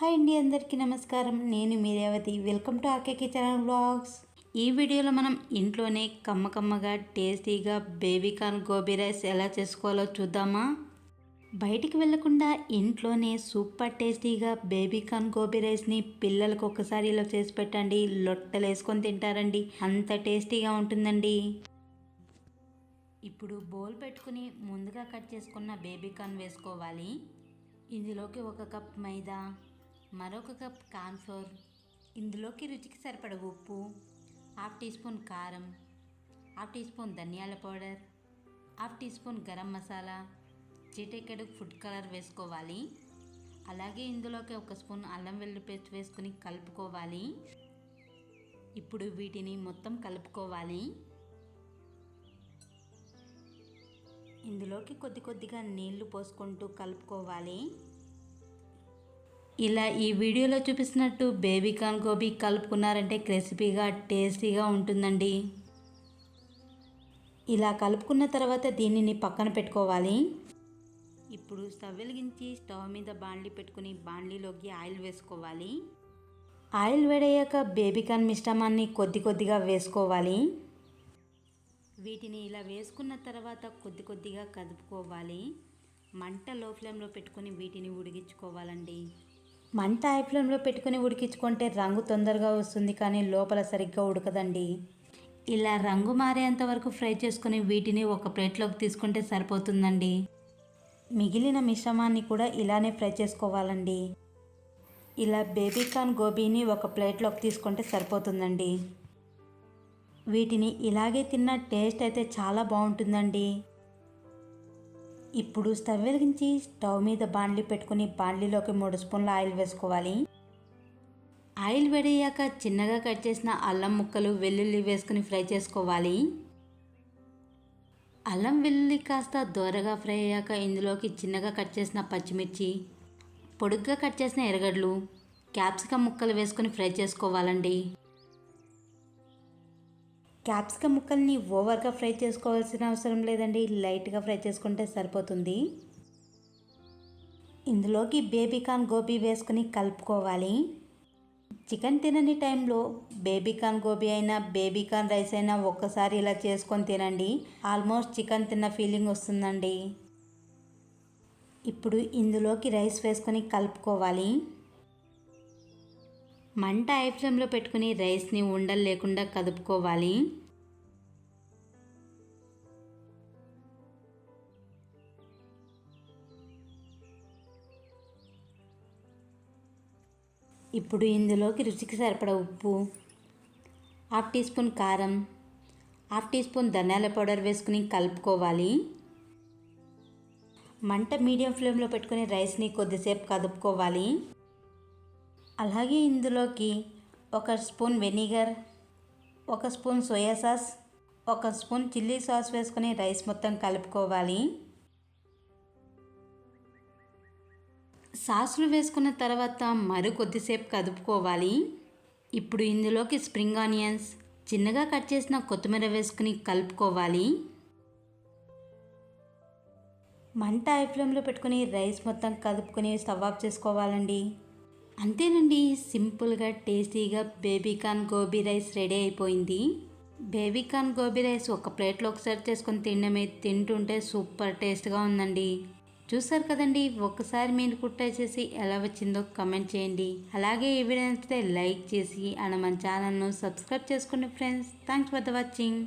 Hi అండి అందరికీ నమస్కారం. నేను మీరేవతి welcome to RK kitchen blogs ఈ వీడియోలో మనం ఇంట్లోనే కమ్మ కమ్మగా టేస్టీగా బేబీకాన్ గోబీ రైస్ ఎలా చేసుకోవాలో చూద్దామా? బయటికి వెళ్ళకుండా ఇంట్లోనే సూపర్ టేస్టీగా బేబీకాన్ గోబీ రైస్ని పిల్లలకు ఒకసారి ఇలా చేసి పెట్టండి. లొట్టలు వేసుకొని తింటారండి. అంత టేస్టీగా ఉంటుందండి. ఇప్పుడు బౌల్ పెట్టుకుని ముందుగా కట్ చేసుకున్న బేబీకాన్ వేసుకోవాలి. ఇందులోకి ఒక కప్ మైదా మరొక కప్ కాన్ఫ్లోర్ ఇందులోకి రుచికి సరిపడ ఉప్పు హాఫ్ టీ స్పూన్ కారం హాఫ్ టీ స్పూన్ ధనియాల powder half teaspoon garam masala చీటెక్కడు food colour వేసుకోవాలి. అలాగే ఇందులోకి ఒక స్పూన్ అల్లం వెల్లుల్లి పేస్ట్ వేసుకుని కలుపుకోవాలి. ఇప్పుడు వీటిని మొత్తం కలుపుకోవాలి. ఇందులోకి కొద్ది కొద్దిగా నీళ్ళు పోసుకుంటూ కలుపుకోవాలి. ఇలా ఈ వీడియోలో చూపిస్తున్నట్టు బేబీకాన్ గోబీ కలుపుకున్నారంటే క్రిస్పీగా టేస్టీగా ఉంటుందండి. ఇలా కలుపుకున్న తర్వాత దీనిని పక్కన పెట్టుకోవాలి. ఇప్పుడు స్టవ్ వెలిగించి స్టవ్ మీద బాండ్లీ పెట్టుకుని బాండ్లీలోకి ఆయిల్ వేసుకోవాలి. ఆయిల్ వేడయ్యాక బేబీకాన్ మిశ్రమాన్ని కొద్ది కొద్దిగా వేసుకోవాలి. వీటిని ఇలా వేసుకున్న తర్వాత కొద్ది కొద్దిగా కదుపుకోవాలి. మంట లో ఫ్లేమ్లో పెట్టుకొని వీటిని ఉడిగించుకోవాలండి మంట హై ఫ్లేమ్లో పెట్టుకుని ఉడికించుకుంటే రంగు తొందరగా వస్తుంది కానీ లోపల సరిగ్గా ఉడకదండి. ఇలా రంగు మారేంత వరకు ఫ్రై చేసుకుని వీటిని ఒక ప్లేట్లోకి తీసుకుంటే సరిపోతుందండి. మిగిలిన మిశ్రమాన్ని కూడా ఇలానే ఫ్రై చేసుకోవాలండి. ఇలా బేబీకాన్ గోబీని ఒక ప్లేట్లోకి తీసుకుంటే సరిపోతుందండి. వీటిని ఇలాగే తిన్న టేస్ట్ అయితే చాలా బాగుంటుందండి. ఇప్పుడు స్టవ్ వెలిగించి స్టవ్ మీద బాండ్లీ పెట్టుకుని బాండ్లీలోకి మూడు స్పూన్ల ఆయిల్ వేసుకోవాలి. ఆయిల్ వేడయ్యాక చిన్నగా కట్ చేసిన అల్లం ముక్కలు వెల్లుల్లి వేసుకుని ఫ్రై చేసుకోవాలి. అల్లం వెల్లుల్లి కాస్త దోరగా ఫ్రై అయ్యాక ఇందులోకి చిన్నగా కట్ చేసిన పచ్చిమిర్చి పొడుగ్గా కట్ చేసిన ఎరగడ్లు క్యాప్సికమ్ ముక్కలు వేసుకొని ఫ్రై చేసుకోవాలండి. క్యాప్సికమ్ ముక్కల్ని ఓవర్గా ఫ్రై చేసుకోవాల్సిన అవసరం లేదండి. లైట్గా ఫ్రై చేసుకుంటే సరిపోతుంది. ఇందులోకి బేబీకాన్ గోబీ వేసుకుని కలుపుకోవాలి. చికెన్ తినని టైంలో బేబీకాన్ గోబీ అయినా బేబీకాన్ రైస్ అయినా ఒక్కసారి ఇలా చేసుకొని తినండి. ఆల్మోస్ట్ చికెన్ తిన్న ఫీలింగ్ వస్తుందండి. ఇప్పుడు ఇందులోకి రైస్ వేసుకొని కలుపుకోవాలి. మంట ఐ ఫ్లేమ్లో పెట్టుకుని రైస్ని ఉండలు లేకుండా కదుపుకోవాలి. ఇప్పుడు ఇందులోకి రుచికి సరిపడ ఉప్పు హాఫ్ టీ స్పూన్ కారం హాఫ్ టీ స్పూన్ ధనియాల పౌడర్ వేసుకుని కలుపుకోవాలి. మంట మీడియం ఫ్లేమ్లో పెట్టుకుని రైస్ని కొద్దిసేపు కదుపుకోవాలి. అలాగే ఇందులోకి ఒక స్పూన్ వెనిగర్ ఒక స్పూన్ సోయా సాస్ ఒక స్పూన్ చిల్లీ సాస్ వేసుకొని రైస్ మొత్తం కలుపుకోవాలి. సాసులు వేసుకున్న తర్వాత మరి కొద్దిసేపు కదుపుకోవాలి. ఇప్పుడు ఇందులోకి స్ప్రింగ్ ఆనియన్స్ చిన్నగా కట్ చేసిన కొత్తిమీర వేసుకుని కలుపుకోవాలి. మంట ఐ ఫ్లేమ్లో పెట్టుకుని రైస్ మొత్తం కలుపుకొని స్టవ్ ఆఫ్ చేసుకోవాలండి. అంతేనండి సింపుల్గా టేస్టీగా baby corn gobi rice ready అయిపోయింది. బేబీకాన్ గోబీ రైస్ ఒక ప్లేట్లో ఒకసారి చేసుకొని తినడమే తింటుంటే సూపర్ టేస్ట్గా ఉందండి. చూసారు కదండి ఒకసారి మీరు కుట్టా చేసి ఎలా వచ్చిందో కమెంట్ చేయండి. అలాగే ఈ వీడియో నచ్చితే లైక్ చేసి అండ్ మన ఛానల్ను సబ్స్క్రైబ్ చేసుకోండి friends. Thanks for the watching.